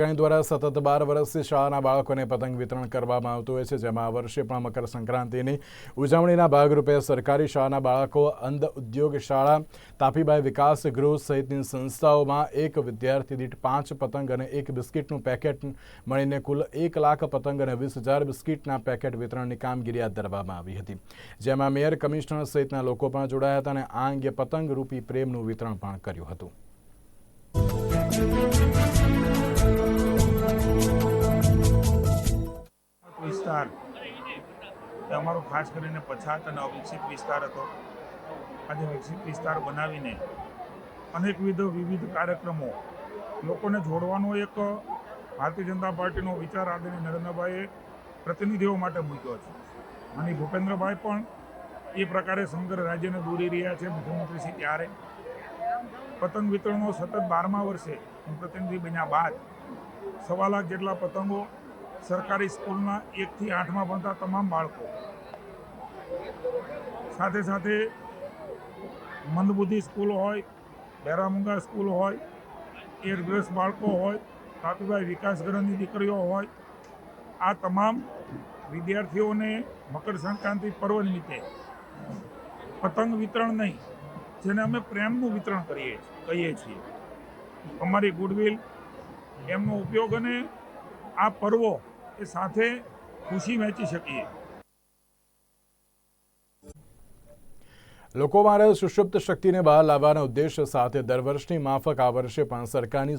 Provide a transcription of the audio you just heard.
દ્વારા સતત બાર વર્ષથી શાળાના બાળકોને પતંગ વિતરણ કરવામાં આવતું હોય છે, જેમાં આ વર્ષે પણ મકર સંક્રાંતિની ઉજવણીના ભાગરૂપે સરકારી શાળાના બાળકો, અંધ ઉદ્યોગ શાળા, તાપીબાઈ વિકાસ ગૃહ સહિતની સંસ્થાઓમાં એક વિદ્યાર્થી દીઠ પાંચ પતંગ અને એક બિસ્કિટનું પેકેટ મળીને કુલ એક લાખ પતંગ અને વીસ હજાર બિસ્કિટના પેકેટ વિતરણની કામગીરી હાથ ધરવામાં આવી હતી. જેમાં મેયર કમિશનર સહિતના લોકો પણ જોડાયા હતા અને આ અંગે પતંગ રૂપી પ્રેમનું વિતરણ પણ કર્યું હતું. વિસ્તાર. એ અમારો ખાસ કરીને પછાત અને અવિકસિત વિસ્તાર હતો. આજે વિકસિત વિસ્તાર બનાવીને અનેકવિધ વિવિધ કાર્યક્રમો લોકોને જોડવાનો એક ભારતીય જનતા પાર્ટીનો વિચાર આદરણીય નરેન્દ્રભાઈએ પ્રતિનિધિઓ માટે મૂક્યો છે. અને ભૂપેન્દ્રભાઈ પણ એ પ્રકારે સમગ્ર રાજ્યને દોરી રહ્યા છે. મુખ્યમંત્રી શ્રી ત્યારે પતંગ વિતરણનો સતત બારમા વર્ષે હું પ્રતિનિધિ બન્યા બાદ સવા લાખ જેટલા પતંગો સરકારી સ્કૂલના એકથી આઠમાં ભણતા તમામ બાળકો. સાથે સાથે મંદબુદ્ધિ સ્કૂલ હોય, બેરામુંગા સ્કૂલ હોય એરગ્રસ્ત બાળકો હોય કાપીભાઈ વિકાસ ગ્રહની દીકરીઓ હોય, આ તમામ વિદ્યાર્થીઓને મકર સંક્રાંતિ પર્વ નિમિત્તે પતંગ વિતરણ નહીં, જેને અમે પ્રેમનું વિતરણ કરીએ કહીએ છીએ. અમારી ગુડવિલ, એમનો ઉપયોગ અને આ પર્વો એ સાથે ખુશી વહેંચી શકીએ. લોકોમાં રહેલ સુષુપ્ત શક્તિને બહાર લાવવાના ઉદ્દેશ સાથે દર વર્ષની માફક આ વર્ષે પણ સરકારની